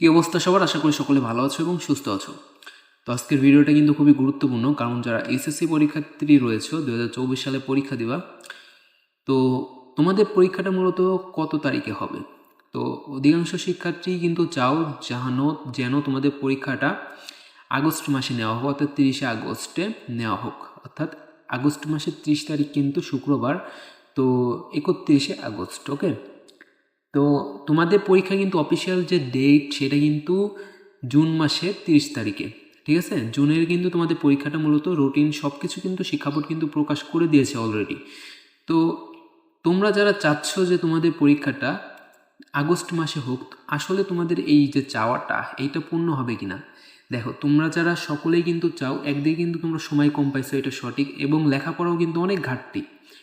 কি অবস্থা সবার? আশা করি সকলে ভালো আছো এবং সুস্থ আছো। তো আজকের ভিডিওটা কিন্তু খুবই গুরুত্বপূর্ণ, কারণ যারা এসএসসি পরীক্ষার্থী রয়েছে, দুহাজার চব্বিশ সালে পরীক্ষা দিবা, তো তোমাদের পরীক্ষাটা মূলত কত তারিখে হবে? তো অধিকাংশ শিক্ষার্থী কিন্তু চাও যেন যেন তোমাদের পরীক্ষাটা আগস্ট মাসে নেওয়া হোক, অর্থাৎ তিরিশে আগস্টে নেওয়া হোক। অর্থাৎ আগস্ট মাসের ত্রিশ তারিখ কিন্তু শুক্রবার, তো একত্রিশে আগস্ট, ওকে? তো তোমাদের পরীক্ষা কিন্তু অফিসিয়াল যে ডেট সেটা কিন্তু জুন মাসের তিরিশ তারিখে, ঠিক আছে? জুনের কিন্তু তোমাদের পরীক্ষাটা মূলত রুটিন সব কিছু কিন্তু শিক্ষা বোর্ড কিন্তু প্রকাশ করে দিয়েছে অলরেডি তো তোমরা যারা চাচ্ছ যে তোমাদের পরীক্ষাটা আগস্ট মাসে হোক, আসলে তোমাদের এই যে চাওয়াটা, এইটা পূর্ণ হবে কি না দেখো, তোমরা যারা সকলেই কিন্তু চাও, একদিকে কিন্তু তোমরা সময় কম পাইছো, এটা সঠিক, এবং লেখাপড়াও কিন্তু অনেক ঘাটতি,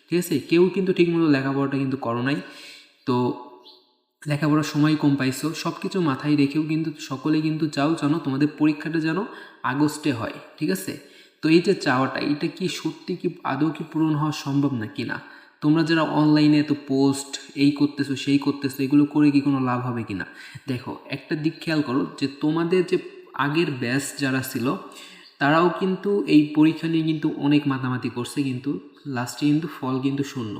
ঠিক আছে? কেউ কিন্তু ঠিকমতো লেখাপড়াটা কিন্তু করো নাই। তো লেখাপড়ার সময় কম পাইছো। সব কিছু মাথায় রেখেও কিন্তু সকলে কিন্তু চাও জানো তোমাদের পরীক্ষাটা যেন আগস্টে হয়, ঠিক আছে? তো এই যে চাওয়াটা, এটা কি সত্যি কি আদৌ কি পূরণ হওয়া সম্ভব না কি না? তোমরা যারা অনলাইনে এত পোস্ট এই করতেছো, সেই করতেছো, এগুলো করে কি কোনো লাভ হবে কি না? দেখো, একটা দিক খেয়াল করো যে তোমাদের যে আগের ব্যাচ যারা ছিল, তারাও কিন্তু এই পরীক্ষা নিয়ে কিন্তু অনেক মাতামাতি করছে কিন্তু লাস্টে কিন্তু ফল কিন্তু শূন্য।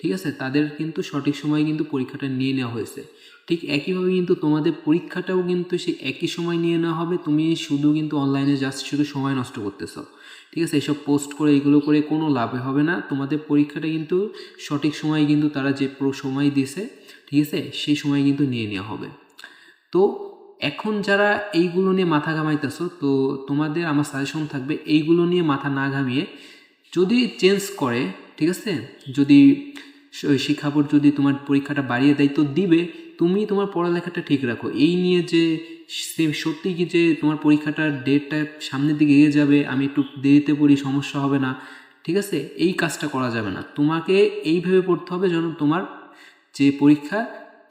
ঠিক আছে? তাদের কিন্তু সঠিক সময়ে কিন্তু পরীক্ষাটা নিয়ে নেওয়া হয়েছে। ঠিক একইভাবে কিন্তু তোমাদের পরীক্ষাটাও কিন্তু সেই একই সময় নিয়ে নেওয়া হবে। তুমি শুধু কিন্তু অনলাইনে জাস্ট শুধু সময় নষ্ট করতেছো। ঠিক আছে? এসব পোস্ট করে এগুলো করে কোনো লাভে হবে না। তোমাদের পরীক্ষাটা কিন্তু সঠিক সময়ে কিন্তু তারা যে পুরো সময় দিছে, ঠিক আছে? সেই সময় কিন্তু নিয়ে নেওয়া হবে। তো এখন যারা এইগুলো নিয়ে মাথা ঘামাইতেছো, তো তোমাদের আমার সাজেশন থাকবে এইগুলো নিয়ে মাথা না ঘামিয়ে যদি চেঞ্জ করে, ঠিক আছে? যদি শিক্ষা বোর্ড যদি তোমার পরীক্ষাটা বাড়িয়ে দেয়, তো দিবে। তুমি তোমার পড়ালেখাটা ঠিক রাখো। এই নিয়ে যে সত্যি কি যে তোমার পরীক্ষাটার ডেটটা সামনের দিকে এগিয়ে যাবে, আমি একটু দেরিতে পড়ি, সমস্যা হবে না। ঠিক আছে? এই কাজটা করা যাবে না। তোমাকে এইভাবে পড়তে হবে যেন তোমার যে পরীক্ষা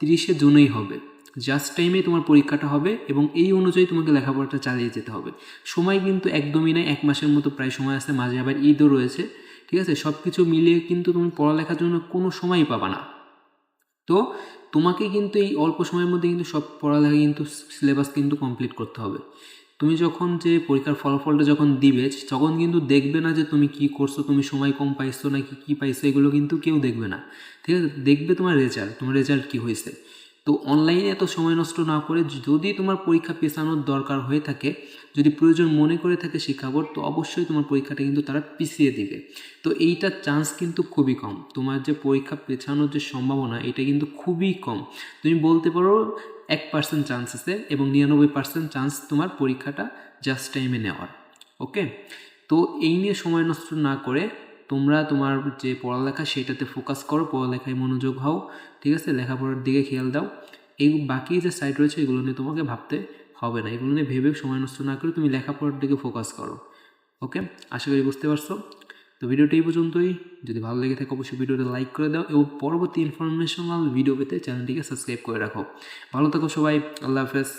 তিরিশে জুনেই হবে। জাস্ট টাইমে তোমার পরীক্ষাটা হবে এবং এই অনুযায়ী তোমাকে লেখাপড়াটা চালিয়ে যেতে হবে। সময় কিন্তু একদমই নেই, এক মাসের মতো প্রায় সময় আছে, মাঝে আবার ঈদও রয়েছে। ঠিক আছে? সব কিছু মিলিয়ে কিন্তু তুমি পড়ালেখার জন্য কোনো সময়ই পাবা না। তো তোমাকে কিন্তু এই অল্প সময়ের মধ্যে কিন্তু সব পড়ালেখা কিন্তু সিলেবাস কিন্তু কমপ্লিট করতে হবে। তুমি যখন যে পরীক্ষার ফলাফলটা যখন দিবে, তখন কিন্তু দেখবে না যে তুমি কি করছ, তুমি সময় কম পাইছো নাকি কি পাইছো, এগুলো কিন্তু কেউ দেখবে না। ঠিক আছে? দেখবে তোমার রেজাল্ট তোমার রেজাল্ট কী হয়েছে। তো অনলাইনে এত সময় নষ্ট না করে যদি তোমার পরীক্ষা পেছানোর দরকার হয়ে থাকে, যদি প্রয়োজন মনে করে থাকে শিক্ষা বোর্ড তো অবশ্যই তোমার পরীক্ষাটা কিন্তু তারা পিছিয়ে দিবে। তো এইটার চান্স কিন্তু খুবই কম। তোমার যে পরীক্ষা পেছানোর যে সম্ভাবনা, এটা কিন্তু খুবই কম। তুমি বলতে পারো এক পার্সেন্ট চান্স আছে এবং নিরানব্বই পার্সেন্ট চান্স তোমার পরীক্ষাটা জাস্ট টাইমে নেওয়ার। ওকে তো এই নিয়ে সময় নষ্ট না করে তোমরা তোমার যে পড়ালেখা সেটাতে ফোকাস করো, পড়ালেখায় মনোযোগ হও, ঠিক আছে? লেখাপড়ার দিকে খেয়াল দাও। এই বাকি যে সাইড রয়েছে, এগুলো নিয়ে তোমাকে ভাবতে হবে না। এগুলো নিয়ে ভেবে সময় নষ্ট না করে তুমি লেখাপড়ার দিকে ফোকাস করো ওকে আশা করি বুঝতে পারছ? তো ভিডিওটা এই পর্যন্তই। যদি ভালো লেগে থাকে, অবশ্যই ভিডিওটা লাইক করে দাও এবং পরবর্তী ইনফরমেশনাল ভিডিও পেতে চ্যানেলটিকে সাবস্ক্রাইব করে রাখো। ভালো থাকো সবাই। আল্লাহ হাফেজ।